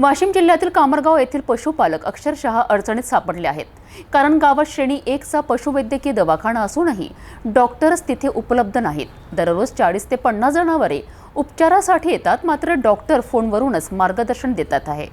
वाशिम जिल्ह्यातील कामरगाव येथील पशुपालक अक्षरशः अडचणीत सापडले आहेत. कारण गावात श्रेणी एकचा पशुवैद्यकीय दवाखाना असूनही डॉक्टर्स तिथे उपलब्ध नाहीत. दररोज चाळीस ते पन्नास जनावरे उपचारासाठी येतात मात्र डॉक्टर फोनवरूनच मार्गदर्शन देतात आहे.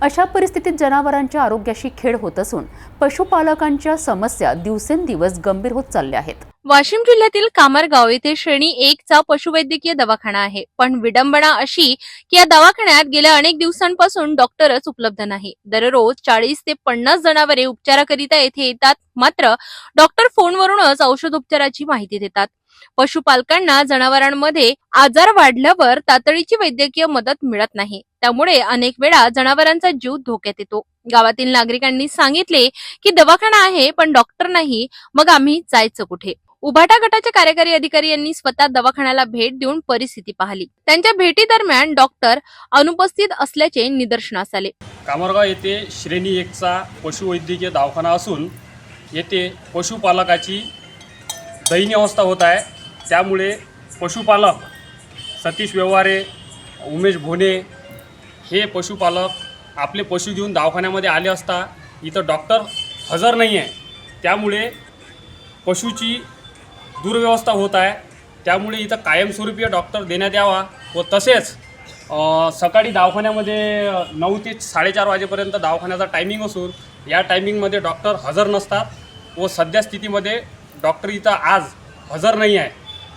अशा परिस्थितीत जनावरांच्या आरोग्याशी खेळ होत असून पशुपालकांच्या समस्या दिवसेंदिवस गंभीर होत चालल्या आहेत. वाशिम जिल्ह्यातील कामरगाव येथे श्रेणी एक चा पशुवैद्यकीय दवाखाना आहे. पण विडंबना अशी की या दवाखान्यात गेल्या अनेक दिवसांपासून डॉक्टरच उपलब्ध नाही. दररोज चाळीस ते पन्नास जनावरे उपचाराकरिता येथे येतात. मात्र डॉक्टर फोनवरूनच औषधोपचाराची माहिती देतात. पशुपालकांना जनावरांमध्ये आजार वाढल्यावर तातडीची वैद्यकीय मदत मिळत नाही. त्यामुळे अनेक वेळा जनावरांचा जीव धोक्यात येतो. गावातील नागरिकांनी सांगितले की दवाखाना आहे पण डॉक्टर नाही. मग आम्ही जायचं कुठे? उभाटा गटाचे कार्यकारी अधिकारी यांनी स्वतः दवाखान्याला भेट देऊन परिस्थिती पाहिली. त्यांच्या भेटी दरम्यान डॉक्टर अनुपस्थित असल्याचे निदर्शनास आले. कामरगाव येथे श्रेणी एकचा पशुवैद्यकीय दवाखाना असून येथे पशुपालकाची दयनीय अवस्था होत आहे. त्यामुळे पशुपालक सतीश व्यवहारे उमेश भोने हे पशुपालक आपले पशु घेऊन दवाखान्यामध्ये आले असता इथं डॉक्टर हजर नाही आहे त्यामुळे पशुची दुर्व्यवस्था होत आहे. त्यामुळे इथं कायमस्वरूपी डॉक्टर देण्यात यावा व तसेच सकाळी दवाखान्यामध्ये नऊ ते साडेचार वाजेपर्यंत दवाखान्याचा टायमिंग असून या टायमिंगमध्ये डॉक्टर हजर नसतात व सध्या स्थितीमध्ये डॉक्टर इथं आज हजर नाही आहे.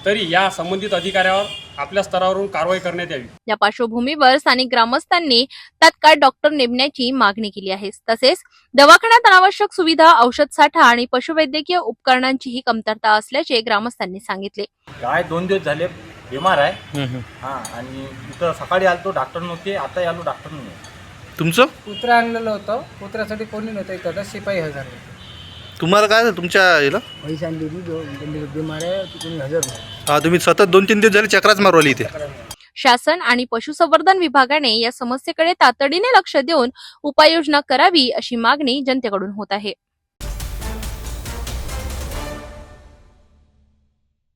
तरी या संबंधित अधिकाऱ्यावर आपल्या स्तरावरून कारवाई करण्यात यावी. या पार्श्वभूमीवर स्थानिक ग्रामस्थांनी तात्काळ डॉक्टर नेमण्याची मागणी केली आहे. तसेच दवाखान्यात अनावश्यक सुविधा औषध साठा आणि पशुवैद्यकीय उपकरणांचीही कमतरता असल्याचे ग्रामस्थांनी सांगितले. गाय दोन दिवस झाले बिमार आहे. हां आणि इथं सकाळी आलतो डॉक्टर नव्हते आता आलो डॉक्टर नाही आहे. तुमचं? कुत्रा आणलेलं होतं. कुत्र्यासाठी कोणी नव्हतं इथं शिपाई हजर होते. तुम्हाला काय झालं तुमच्या याला? पैसे आणली होती जो त्यांनी बिमार आहे ती कोणी हजर नाही हा, तुम्ही सतत दोन तीन दिवस झाले चक्राच मारवली इथे. शासन आणि पशुसंवर्धन विभागाने या समस्येकडे तातडीने लक्ष देऊन उपाययोजना करावी अशी मागणी जनतेकडून होत आहे.